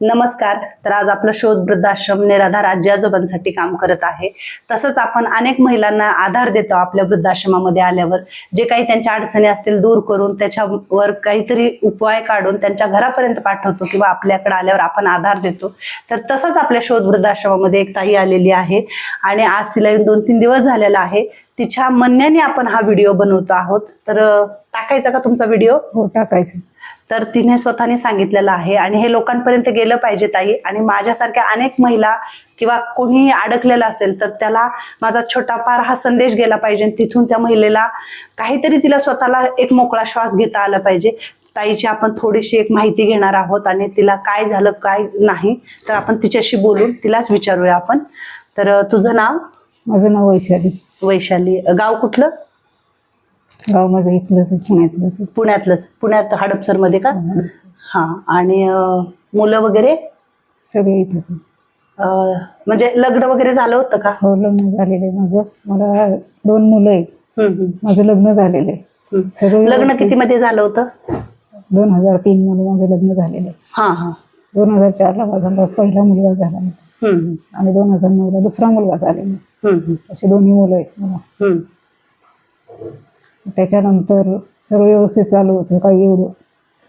नमस्कार. तर आज आपलं शोध वृद्धाश्रम निराधार आजी आजोबांसाठी काम करत आहे. तसंच आपण अनेक महिलांना आधार देतो आपल्या वृद्धाश्रमामध्ये आल्यावर. जे काही त्यांच्या अडचणी असतील दूर करून त्याच्यावर काहीतरी उपाय काढून त्यांच्या घरापर्यंत पाठवतो किंवा आपल्याकडे आल्यावर आपण आधार देतो. तर तसंच आपल्या शोध वृद्धाश्रमामध्ये एक ताई आलेली आहे आणि आज तिला येऊन दोन तीन दिवस झालेला आहे. तिच्या म्हणण्याने आपण हा व्हिडिओ बनवतो आहोत. तर टाकायचा का तुमचा व्हिडिओ? हो टाकायचा. तर तिने स्वतःने सांगितलेलं आहे. आणि हे लोकांपर्यंत गेलं पाहिजे ताई. आणि माझ्यासारख्या अनेक महिला किंवा कोणीही अडकलेला असेल तर त्याला माझा छोटा फार हा संदेश गेला पाहिजे. तिथून त्या महिलेला काहीतरी तिला स्वतःला एक मोकळा श्वास घेता आला पाहिजे. ताईची आपण थोडीशी एक माहिती घेणार आहोत आणि तिला काय झालं काय नाही तर आपण तिच्याशी बोलून तिलाच विचारूया आपण. तर तुझं नाव? माझं नाव वैशाली. वैशाली. गाव कुठलं? गाव माझं इथलंच पुण्यातलंच. पुण्यातलंच. पुण्यात हडपसरमध्ये का? हा आणि मुलं वगैरे? सगळे इथंच म्हणजे लग्न वगैरे झालं होतं का? हो लग्न झालेलं आहे माझं. मला दोन मुलं आहेत. माझं लग्न झालेलं आहे. सगळं लग्न किती मध्ये झालं होतं? दोन हजार तीन मध्ये माझं लग्न झालेलं आहे. हा हा. दोन हजार चारला माझा पहिला मुलगा झाला आणि दोन हजार नऊला दुसरा मुलगा झालेला असे दोन्ही मुलं आहेत मला. त्याच्यानंतर सर्व व्यवस्थित चालू होतं काही एवढं.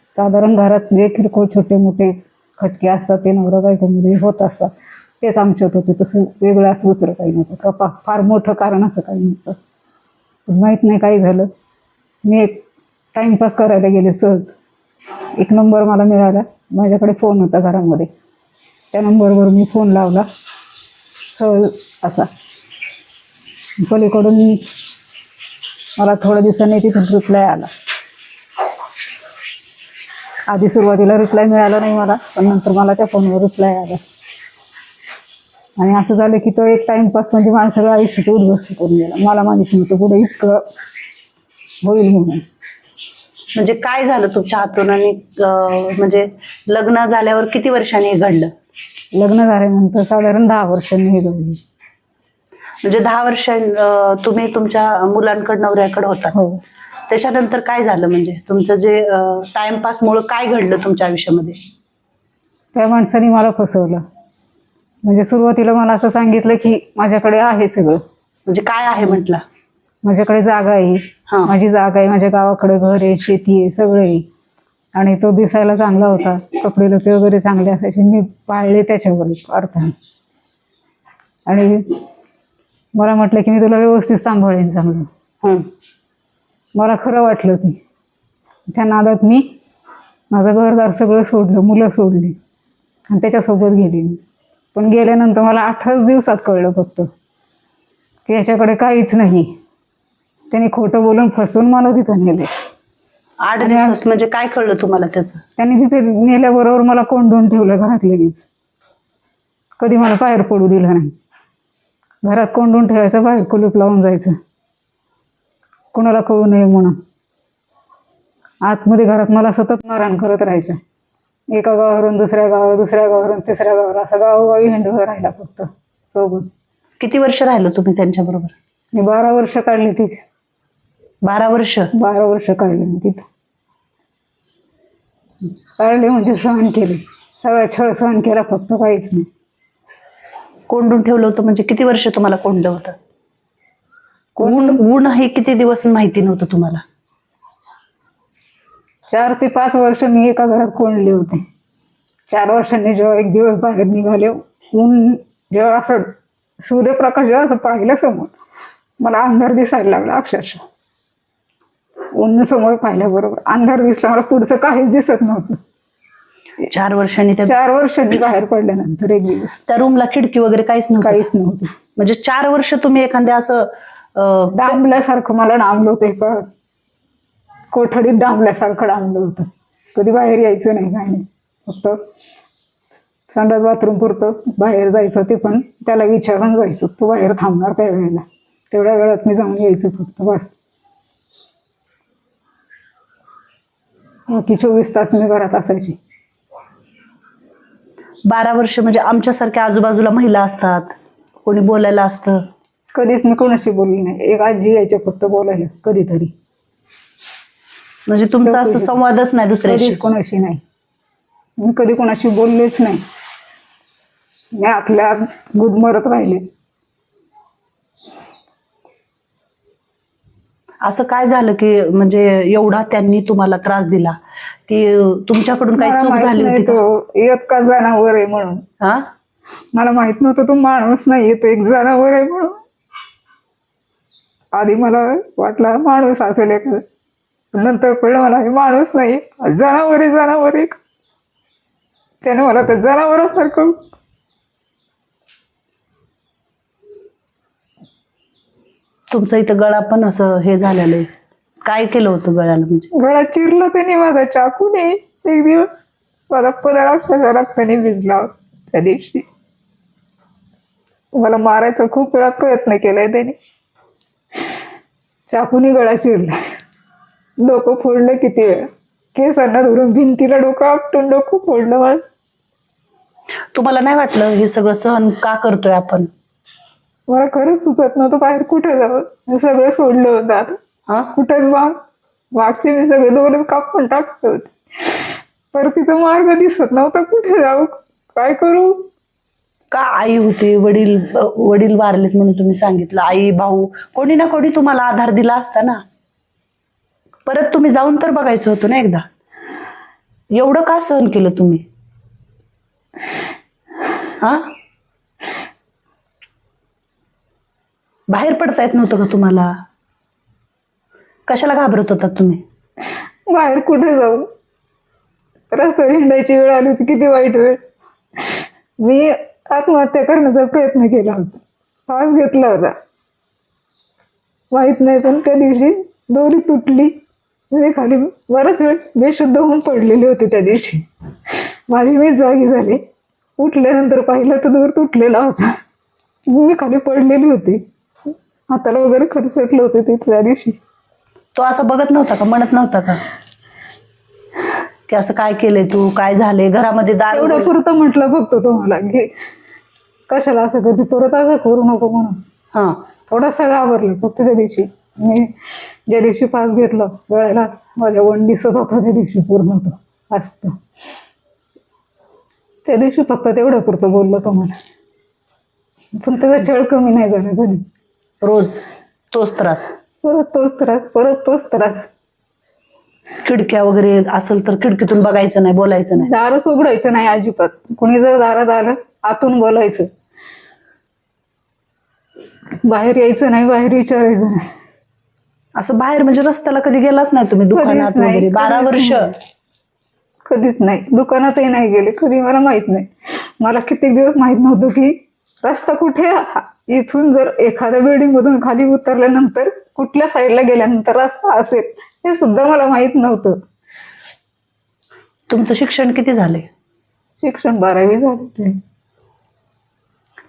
साधारण घरात जे किरकोळ छोटे मोठे खटके असतात ते नवरा बायकोमध्ये होत असतात. तेच आमच्यात होते तसं वेगळं असं दुसरं काही नव्हतं. का फा- फार मोठं कारण असं काही नव्हतं. पण माहीत नाही काय झालं. मी एक टाईमपास करायला गेले सहज. एक नंबर मला मिळाला. माझ्याकडे फोन होता घरामध्ये. त्या नंबरवर मी फोन लावला. सहज असा. पलीकडून मला थोड्या दिवसांनी तिथून रिप्लाय आला. आधी सुरुवातीला रिप्लाय मिळाला नाही मला पण नंतर मला त्या फोनवर रिप्लाय आला. आणि असं झालं की तो एक टाइमपास म्हणजे मला सगळं आयुष्यात उद्ध्वस्त करून गेला. मला माहीत नव्हतं पुढे इतकं होईल म्हणून. म्हणजे काय झालं तुमच्या हातून आणि अं, म्हणजे लग्न झाल्यावर किती वर्षांनी हे घडलं? लग्न झाल्यानंतर साधारण दहा वर्षांनी हे घडलं. म्हणजे दहा वर्ष तुम्ही तुमच्या मुलांकडे नवऱ्याकडे होता. हो. त्याच्यानंतर काय झालं म्हणजे? तुमचं जे टाइमपास मुळे काय घडलं तुमच्या आयुष्यामध्ये? त्या माणसाने मला फसवलं. म्हणजे सुरुवातीला मला असं सांगितलं की माझ्याकडे आहे सगळं. म्हणजे काय आहे म्हटलं? माझ्याकडे जागा आहे. माझी जागा आहे. माझ्या गावाकडे घर आहे शेती आहे सगळं आहे. आणि तो दिसायला चांगला होता. कपडे लते वगैरे चांगले असायचे. मी पाळले त्याच्यावर अर्थाने आणि मला म्हटलं की मी तुला व्यवस्थित सांभाळेन चांगलं. मला खरं वाटलं ते. त्या नादात मी माझं घरदार सगळं सोडलं मुलं सोडली. आणि त्याच्यासोबत गेली मी. पण गेल्यानंतर मला आठच दिवसात कळलं फक्त की याच्याकडे काहीच नाही. त्याने खोटं बोलून फसवून मला तिथं नेले. आठ दिवसात म्हणजे काय कळलं तुम्हाला त्याचं? त्यांनी तिथे नेल्याबरोबर मला कोंडून ठेवलं घरात लगेच. कधी मला बाहेर पडू दिलं नाही. घरात कोंडून ठेवायचं बाहेर कुलूप लावून जायचं. कोणाला कळू नये म्हणून. आतमध्ये घरात मला सतत मारहाण करत राहायचं. एका गावावरून दुसऱ्या गावावर दुसऱ्या गावावरून तिसऱ्या गावावर असं गावोगावी हिंडून राहिला फक्त सोबत. किती वर्ष राहिलो तुम्ही त्यांच्या बरोबर मी बारा वर्ष काढली तीच. बारा वर्ष? बारा वर्ष काढली मी तिथं. काढले म्हणजे सहन केले. सगळा छळ सहन केला फक्त काहीच नाही. कोंडून ठेवलं होतं म्हणजे किती वर्ष तुम्हाला कोंडलं होतं? ऊन ऊन हे किती दिवस माहिती नव्हतं तुम्हाला? चार ते पाच वर्ष मी एका घरात कोंडले होते. चार वर्षांनी जेव्हा एक दिवस बाहेर निघाले ऊन जेव्हा असं सूर्यप्रकाश जेव्हा असं पाहिलं समोर मला अंधार दिसायला लागला अक्षरशः. ऊन समोर पाहिल्याबरोबर अंधार दिसला मला पुढचं काहीच दिसत नव्हतं. चार वर्षांनी त्या चार वर्षांनी बाहेर पडल्यानंतर एक दिवस. त्या रूमला खिडकी वगैरे काहीच नव्हतं? काहीच नव्हतं. म्हणजे चार वर्ष तुम्ही एखाद्या असं डांबल्यासारखं मला डांबलं होतं एका कोठडीत डांबल्यासारखं डांबलं होतं. कधी बाहेर यायचं नाही काय नाही. फक्त संडास बाथरूम पुरतं बाहेर जायचं ते पण त्याला विचारून जायचं तू बाहेर थांबणार त्या वेळेला. तेवढ्या वेळात मी जाऊन यायचं फक्त बस. बाकी चोवीस तास मी घरात असायची. बारा वर्ष म्हणजे आमच्यासारख्या आजूबाजूला महिला असतात. कोणी बोलायला असतं. कधीच मी कोणाशी बोलली नाही. एक आजी यायच्या फक्त बोलायला कधीतरी. म्हणजे तुमचा असं संवादच नाही दुसऱ्याशी? कधीच कोणाशी नाही. मी कधी कोणाशी बोललेच नाही. मी आपल्या गुदमरत राहिले. असं काय झालं की म्हणजे एवढा त्यांनी तुम्हाला त्रास दिला? की तुमच्याकडून काही मला चूक झाली होती का? तो येत का जनावर आहे म्हणून. हा? मला माहीत नव्हतं तो माणूस नाही तो एक जनावर आहे म्हणून. आधी मला वाटला माणूस असेल एक. नंतर कळलं मला हे माणूस नाही जनावर आहे जनावर एक. त्याने मला तर जनावरासारखं तुमचं इथं गळा पण असं हे झालेलं आहे. काय केलं होतं गळ्याला म्हणजे? गळा चिरला त्याने माझा चाकूने एक दिवस मला अक्षरशः रक्ताने भिजला त्या दिवशी. मला मारायचा खूप वेळा प्रयत्न केलाय त्याने. चाकूने गळा चिरला. डोकं फोडलं किती वेळा. केसांना धरून भिंतीला डोकं आपटून डोकं फोडलं माझं. तुम्हाला नाही वाटलं हे सगळं सहन का करतोय आपण? मला खरंच सुचत नव्हतं बाहेर कुठं जावं. सगळं सोडलं होतं आता. हा कुठंच बा. मागचे मी सगळे दोन कापून टाकतो परतीचा मार्ग दिसत नव्हता कुठे जाऊ. काय करू? का आई होते वडील वडील वारलेत म्हणून तुम्ही सांगितलं. आई भाऊ कोणी ना कोणी तुम्हाला आधार दिला असता ना. परत तुम्ही जाऊन तर बघायचं होतं ना एकदा. एवढं का सहन केलं तुम्ही? हा? बाहेर पडता येत नव्हतं का तुम्हाला? कशाला घाबरत होता तुम्ही? बाहेर कुठे जाऊ? रस्त्यावर हिंडायची वेळ आली होती किती वाईट वेळ. मी आत्महत्या करण्याचा प्रयत्न केला होता. श्वास घेतला होता. माहीत नाही पण त्या दिवशी दोरी तुटली. मी खाली बराच वेळ बेशुद्ध होऊन पडलेली होती त्या दिवशी. माझी मी जागी झाली. उठल्यानंतर पाहिलं तर दोर तुटलेला होता. मी खाली पडलेली होती. हाताला वगैरे खरसटलं होतं ते त्या दिवशी. तो असं बघत नव्हता का? म्हणत नव्हता का? की असं काय केलंय तू? काय झालंय? घरामध्ये दार एवढं पुरतं म्हटलं फक्त तुम्हाला घे कशाला असं करते परत असं करू नको म्हणून. हा. थोडासा घाबरलं फक्त त्या दिवशी. मी ज्या दिवशी पास घेतलं गळ्याला माझ्या वन दिसत होता त्या दिवशी पूर्ण होतं. असतं. त्या दिवशी फक्त तेवढं पुरतं बोललो तुम्हाला. पण त्याचा छळ कमी नाही झाला कधी. रोज तोच त्रास. परत तोच त्रास परत तोच त्रास. खिडक्या वगैरे असेल तर खिडकीतून बघायचं नाही बोलायचं नाही. दारच उघडायचं नाही अजिबात. कोणी जर दारात आलं आतून बोलायचं. बाहेर यायचं नाही बाहेर विचारायचं नाही. असं बाहेर म्हणजे रस्त्याला कधी गेलाच नाही तुम्ही दुकानात नाही, वगैरे बारा कधीच वर्ष. नाही. कधीच नाही. दुकानातही नाही गेले. कधी मला माहीत नाही. मला कित्येक दिवस माहीत नव्हतं की रस्ता कुठे हा- इथून जर एखाद्या बिल्डिंग मधून खाली उतरल्यानंतर कुठल्या साईडला गेल्यानंतर रस्ता असेल हे सुद्धा मला माहीत नव्हतं. तुमचं शिक्षण किती झाले शिक्षण बारावी झाले.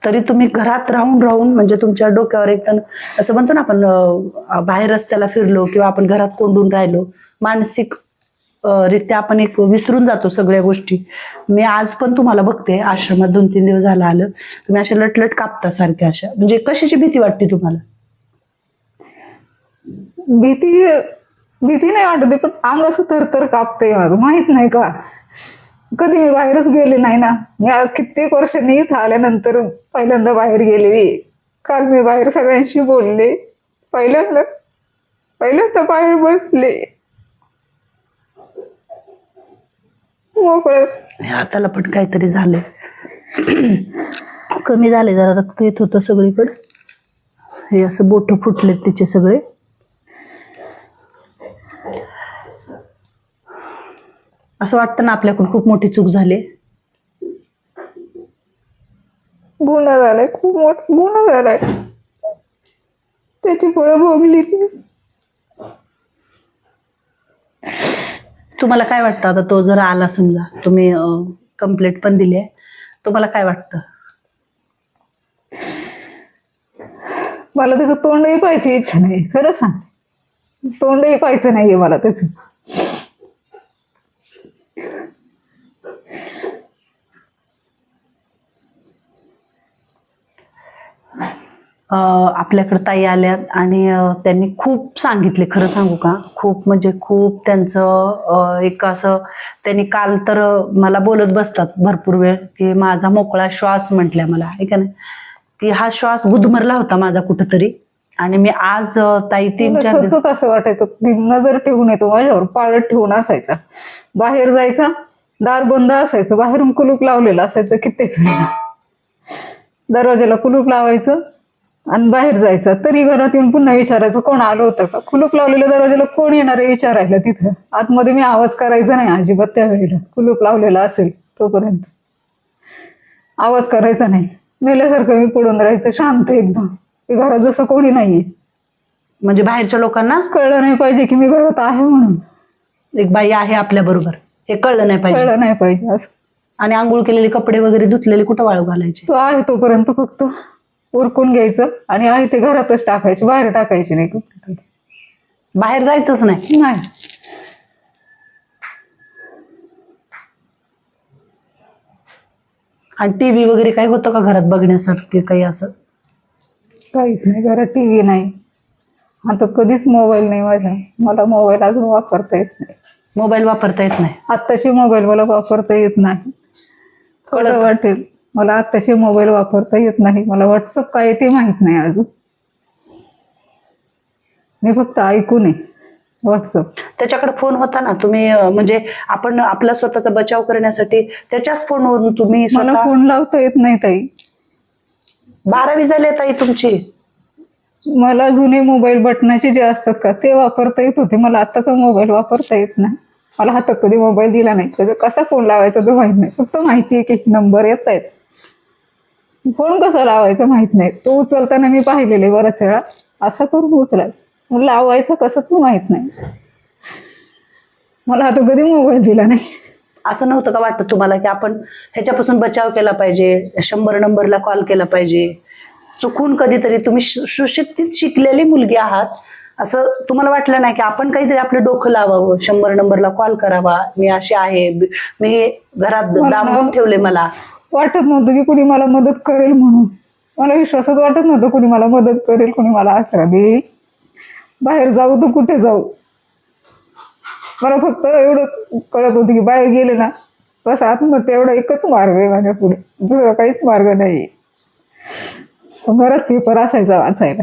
तरी तुम्ही घरात राहून राहून म्हणजे तुमच्या डोक्यावर एकदम असं म्हणतो ना आपण बाहेर रस्त्याला फिरलो किंवा आपण घरात कोंडून राहिलो मानसिक रित्या आपण एक विसरून जातो सगळ्या गोष्टी. मी आज पण तुम्हाला बघते आश्रमात दोन तीन दिवस झाला आलं. तुम्ही अशा लटलट कापता सारख्या अशा. म्हणजे कशाची भीती वाटते तुम्हाला? भीती भीती नाही वाटत पण अंग असं थरथर तर कापते माहीत नाही का? कधी मी बाहेरच गेले नाही ना? मी आज कित्येक वर्षांनी इथं आल्यानंतर पहिल्यांदा बाहेर गेलेली. काल मी बाहेर सगळ्यांशी बोलले. पहिल्यांदा पहिल्यांदा बाहेर बसले. मोकळं. हाताला पण काहीतरी झालंय. कमी झाले जरा रक्त येत होतं सगळीकडे. हे असं बोट फुटलेत तिचे सगळे. असं वाटतं ना आपल्याकडून खूप मोठी चूक झाली. गुन्हा झालाय खूप मोठा गुन्हा झालाय. त्याची फळं भोगली ती तुम्हाला काय वाटतं? आता तो जर आला समजा तुम्ही कंप्लेंट पण दिली आहे तुम्हाला काय वाटतं? मला त्याचं तोंडही पाहायची इच्छा नाही. खरं सांग तोंडही पाहायचं नाहीये मला त्याचं. आपल्याकडे ताई आल्यात आणि त्यांनी खूप सांगितले खरं सांगू का? खूप म्हणजे खूप त्यांचं एक असं त्यांनी काल तर मला बोलत बसतात भरपूर वेळ की माझा मोकळा श्वास म्हटल्या मला आहे का नाही? की हा श्वास गुदमरला होता माझा कुठंतरी आणि मी आज ताई तीन मला चार दिवस सतत असं वाटायचं की नजर ठेवून येतो माझ्यावर पाळत ठेवून असायचा. बाहेर जायचा दार बंद असायचं बाहेरून कुलूप लावलेलं असायचं कित्येक वेळा दरवाजाला कुलूप लावायचं आणि बाहेर जायचं. तरी घरात येऊन पुन्हा विचारायचं कोण आलं होतं का? कुलूप लावलेल्या दरवाजाला कोण येणार आहे विचारायला तिथं? आतमध्ये मी आवाज करायचा नाही अजिबात त्यावेळेला. कुलूप लावलेला असेल तोपर्यंत. आवाज करायचा नाही. मेल्यासारखं मी पडून राहायचं शांत एकदम. की घरात जसं कोणी नाहीये. म्हणजे बाहेरच्या लोकांना? कळलं नाही पाहिजे की मी घरात आहे म्हणून. एक बाई आहे आपल्या बरोबर. हे कळलं नाही पाहिजे. कळलं नाही पाहिजे असं. आणि आंघोळ केलेले कपडे वगैरे धुतलेले कुठं वाळू घालायचे? तो आहे तोपर्यंत फक्त. उरकून घ्यायचं आणि आहे ते घरातच टाकायचे बाहेर टाकायचे नाही कपडे. बाहेर जायचंच नाही. नाही. आणि टीव्ही वगैरे काही होतं का घरात बघण्यासारखे काही असं? काहीच नाही घरात टी व्ही नाही. आता कधीच मोबाईल नाही माझ्या. मला मोबाईल अजून वापरता येत नाही. मोबाईल वापरता येत नाही. आत्ताशी मोबाईल मला वापरता येत नाही. कळलं वाटेल. मला आत्ताशी मोबाईल वापरता येत नाही. मला व्हॉट्सअप काय ते माहीत नाही अजून. मी फक्त ऐकून आहे. व्हॉट्सअप त्याच्याकडे फोन होता ना तुम्ही अं, म्हणजे आपण आपला स्वतःचा बचाव करण्यासाठी त्याच्याच फोनवरून तुम्ही मला स्वतः फोन लावता येत नाही ताई. बारावी झाली ताई तुमची. मला जुने मोबाईल बटनाचे जे असतात का ते वापरता येत होते. मला आत्ताचा मोबाईल वापरता येत नाही. मला हातात कधी मोबाईल दिला नाही. त्याचा कसा फोन लावायचा तो माहीत नाही. फक्त माहिती आहे की नंबर येत आहेत. फोन कसा लावायचा माहीत नाही. तो उचलताना मी पाहिलेले बऱ्याच वेळा. असं करून उचलायचं. लावायचं कसं तू माहीत नाही. मला आता कधी मोबाईल दिला नाही. असं नव्हतं का वाटतं तुम्हाला की आपण ह्याच्यापासून बचाव केला पाहिजे? शंभर नंबरला कॉल केला पाहिजे? चुकून कधीतरी तुम्ही सुशिक्षित शिकलेली मुलगी आहात. असं तुम्हाला वाटलं नाही की आपण काहीतरी आपलं डोकं लावावं? शंभर नंबरला कॉल करावा. मी अशी आहे. मी हे घरात डांबून ठेवले मला. वाटत नव्हतं की कुणी मला मदत करेल म्हणून. मला विश्वासच वाटत नव्हतं कुणी मला मदत करेल कुणी मला आसरा देईल. बाहेर जाऊ तर कुठे जाऊ? मला फक्त एवढं कळत होतं की बाहेर गेले ना बस आत्महत्या एवढा एकच मार्ग आहे माझ्या पुढे. दुसरा काहीच मार्ग नाही घरात पेपर असायचा वाचायला.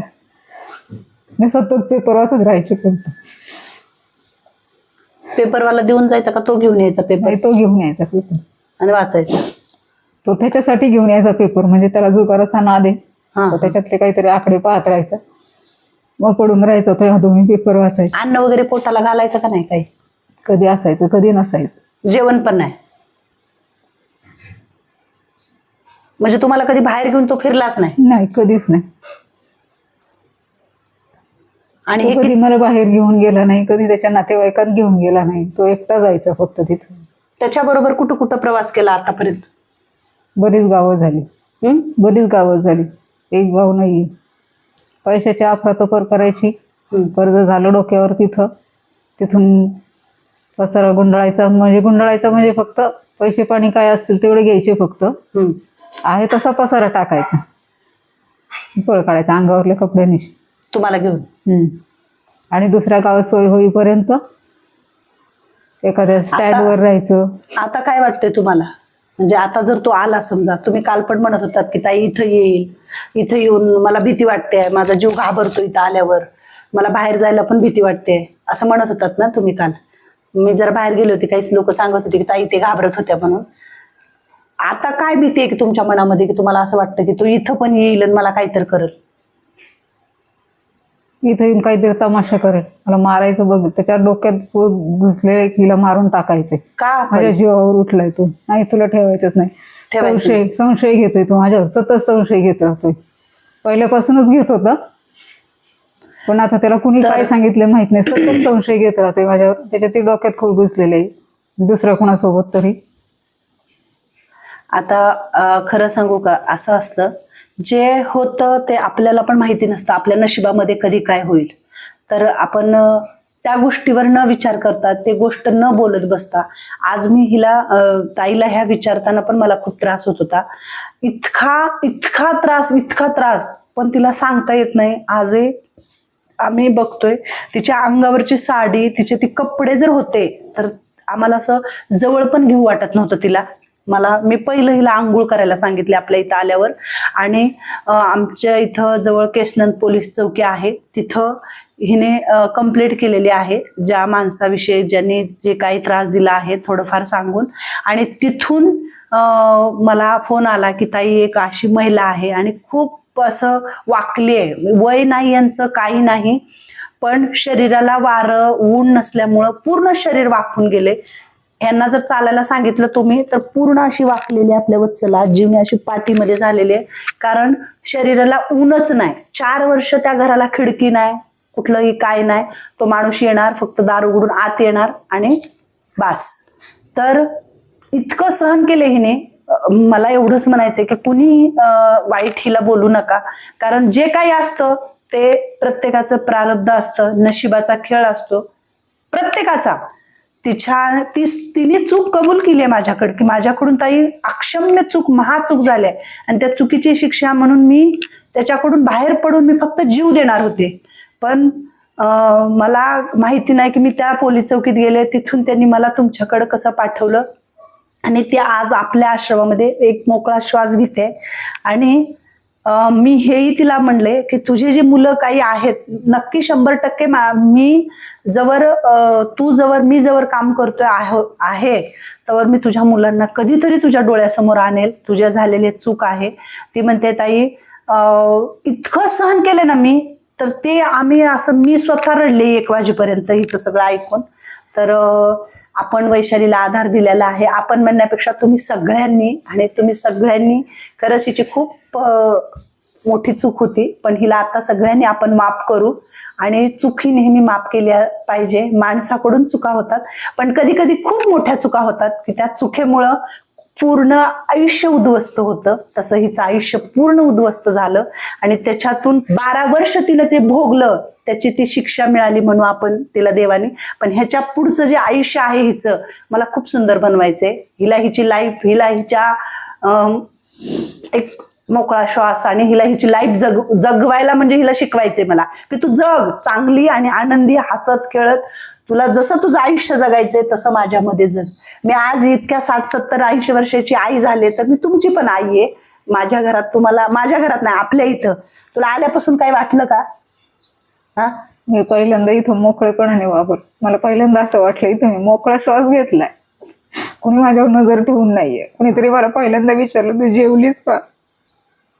मी सतत पेपर वाचत राहायचे फक्त. पेपरवाला देऊन जायचा का तो घेऊन यायचा पेपर? तो घेऊन यायचा पेपर. आणि वाचायचा. तो त्याच्यासाठी घेऊन यायचा पेपर म्हणजे त्याला जुगाराचा नाद आहे. हा. तर त्याच्यातले काहीतरी आकडे पाहत राहायचं. मग पडून राहायचं तो ह्या दोन्ही पेपर वाचायचे. अन्न वगैरे पोटाला घालायचं का नाही काही? कधी असायचं कधी नसायचं. जेवण पण नाही. म्हणजे तुम्हाला कधी बाहेर घेऊन तो फिरलाच नाही? नाही कधीच नाही. आणि कधी मला बाहेर घेऊन गेला नाही कधी त्याच्या नातेवाईकात घेऊन गेला नाही. तो एकटा जायचा फक्त तिथं. त्याच्याबरोबर कुठं कुठं प्रवास केला आतापर्यंत? बरीच गावं झाली? बरीच गावं झाली. एक गाव नाही. पैशाची अफरातफर करायची. कर्ज झालं डोक्यावर तिथं. तिथून पसारा गुंडाळायचा. म्हणजे गुंडाळायचा म्हणजे फक्त पैसे पाणी काय असतील तेवढे घ्यायचे फक्त. आहे तसा पसारा टाकायचा. पळ काढायचा. अंगावरले कपड्यांनी तुम्हाला घेऊन. आणि दुसऱ्या गावात सोय होईपर्यंत एखाद्या स्टँडवर राहायचं. आता काय वाटतंय तुम्हाला? म्हणजे आता जर तो आला समजा तुम्ही काल पण म्हणत होतात की ताई इथं येईल. इथं येऊन मला भीती वाटते. माझा जीव घाबरतो इथं आल्यावर. मला बाहेर जायला पण भीती वाटते. असं म्हणत होतात ना तुम्ही काल. मी जर बाहेर गेले होते काहीच लोक सांगत होते की ताई ते घाबरत होत्या म्हणून. आता काय भीती आहे की तुमच्या मनामध्ये की तुम्हाला असं वाटतं की तो इथं पण येईल आणि मला काहीतरी करेल? इथं येऊन काहीतरी तमाशा करेल. मला मारायचं बघ त्याच्या डोक्यात घुसलेले हिला मारून टाकायचे का माझ्या जीवावर उठलाय तू. नाही तुला ठेवायचंच नाही. संशय संशय घेतोय तू माझ्यावर. सतत संशय घेत राहतोय. पहिल्यापासूनच घेत होता. पण आता त्याला कुणी काय सांगितलं माहीत नाही. सतत संशय घेत राहतोय माझ्यावर. त्याच्या ते डोक्यात खूळ घुसलेले दुसऱ्या कुणासोबत तरी. आता खरं सांगू का? असं असतं जे होतं ते आपल्याला पण माहिती नसतं. आपल्या नशिबामध्ये कधी काय होईल. तर आपण त्या गोष्टीवर न विचार करता ते गोष्ट न बोलत बसता आज मी हिला ताईला ह्या विचारताना पण मला खूप त्रास होत होता. इतका इतका त्रास इतका त्रास पण तिला सांगता येत नाही. आजही आम्ही बघतोय तिच्या अंगावरची साडी तिचे ती कपडे जर होते तर आम्हाला असं जवळ पण घेऊ वाटत नव्हतं तिला. मला मी पहिलं हिला आंघोळ करायला सांगितले आपल्या इथं आल्यावर. आणि आमच्या इथं जवळ केसनंद पोलीस चौकी आहे. तिथं हिने कंप्लेंट केलेली आहे ज्या माणसाविषयी ज्यांनी जे काही त्रास दिला आहे थोडंफार सांगून. आणि तिथून मला फोन आला की ताई एक अशी महिला आहे आणि खूप असं वाकली आहे. वय नाही यांचं काही नाही. पण शरीराला वारं ऊन नसल्यामुळं पूर्ण शरीर वाकून गेले. यांना जर चालायला सांगितलं तुम्ही तर पूर्ण अशी वाकलेली आपल्या वत्सला जीवने अशी पाठीमध्ये झालेली आहे. कारण शरीराला ऊनच नाही. चार वर्ष त्या घराला खिडकी नाही कुठलंही काय नाही. तो माणूस येणार फक्त दार उघडून आत येणार आणि बास. तर इतकं सहन केले हिने. मला एवढंच म्हणायचंय की कुणी वाईट हिला बोलू नका. कारण जे काही असतं ते प्रत्येकाचं प्रारब्ध असतं नशिबाचा खेळ असतो. प्रत्येकाचा. तिच्या ती तिने चूक कबूल केली आहे माझ्याकडे की माझ्याकडून ताई अक्षम्य चूक महाचूक झाली आहे. आणि त्या चुकीची शिक्षा म्हणून मी त्याच्याकडून बाहेर पडून मी फक्त जीव देणार होते. पण मला माहिती नाही की मी त्या पोलीस चौकीत गेले तिथून त्यांनी मला तुमच्याकडं कसं पाठवलं. आणि ती आज आपल्या आश्रमामध्ये एक मोकळा श्वास घेते. आणि मी हेही तिला म्हणले की तुझे जे मुलं काही आहेत नक्की शंभर टक्के मी जवळ तू जवळ मी जवळ काम करतोय आहो- आहे. तर मी तुझ्या मुलांना कधीतरी तुझ्या डोळ्यासमोर आणेल. तुझ्या झालेली चूक आहे. ती म्हणते ताई इतकं सहन केले ना मी तर ते आम्ही असं मी स्वतः रडले एक वाजेपर्यंत हिचं सगळं ऐकून. तर आपण वैशालीला आधार दिलेला आहे. आपण म्हणण्यापेक्षा तुम्ही सगळ्यांनी आणि तुम्ही सगळ्यांनी खरंच हिची खूप मोठी चूक होती. पण हिला आता सगळ्यांनी आपण माफ करू आणि चुकी नेहमी माफ केल्या पाहिजे. माणसाकडून चुका होतात. पण कधी कधी खूप मोठ्या चुका होतात की त्या चुकीमुळं पूर्ण आयुष्य उद्ध्वस्त होतं. तसं हिचं आयुष्य पूर्ण उद्ध्वस्त झालं आणि त्याच्यातून बारा वर्ष तिनं ते भोगलं. त्याची ती शिक्षा मिळाली म्हणू आपण तिला देवानी. पण ह्याच्या पुढचं जे आयुष्य आहे हिचं मला खूप सुंदर बनवायचंय. हिला हिची लाईफ हिला हिच्या अं, एक मोकळा श्वास आणि हिला हिची लाईफ जग जगवायला म्हणजे हिला शिकवायचंय मला. की तू जग चांगली आणि आनंदी हसत खेळत. तुला जसं तुझं आयुष्य जगायचंय तसं माझ्यामध्ये जग. मी आज इतक्या साठ सत्तर ऐंशी वर्षाची आई झाले तर मी तुमची पण आई आहे. माझ्या घरात तुम्हाला माझ्या घरात नाही आपल्या इथं. तुला आल्यापासून काही वाटलं का? हा? मी पहिल्यांदा इथं मोकळेपणाने वापर मला पहिल्यांदा असं वाटलं इथं मी मोकळा श्वास घेतलाय. कुणी माझ्यावर नजर ठेवून नाहीये. कुणीतरी मला पहिल्यांदा विचारलं तू जेवलीस का?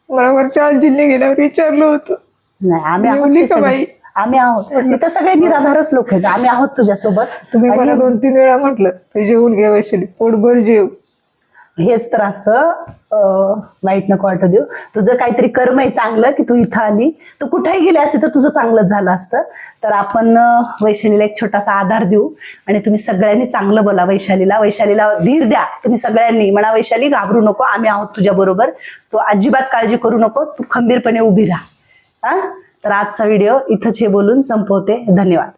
बरोबरच्या आजीने गेल्यावर विचारलं होतं. नाही आम्ही जेवली की. बाई? आम्ही आहोत. इथं सगळे निराधारच लोक आहेत. आम्ही आहोत तुझ्यासोबत. तुम्ही मला दोन तीन वेळा म्हटलं तू जेवून घ्या वैशाली. पोटभर जेव. हेच तर असतं. वाईट नको वाटू देऊ. तुझं काहीतरी कर्म आहे चांगलं की तू इथं आली. तू कुठेही गेली असते तर तुझं चांगलंच झालं असतं. तर आपण वैशालीला एक छोटासा आधार देऊ. आणि तुम्ही सगळ्यांनी चांगलं बोला वैशालीला. वैशालीला धीर द्या. तुम्ही सगळ्यांनी म्हणा वैशाली घाबरू नको. आम्ही आहोत तुझ्या बरोबर तू अजिबात काळजी करू नको. तू खंबीरपणे उभी राहा. हा? तर आजचा व्हिडिओ इथंच हे बोलून संपवते. धन्यवाद.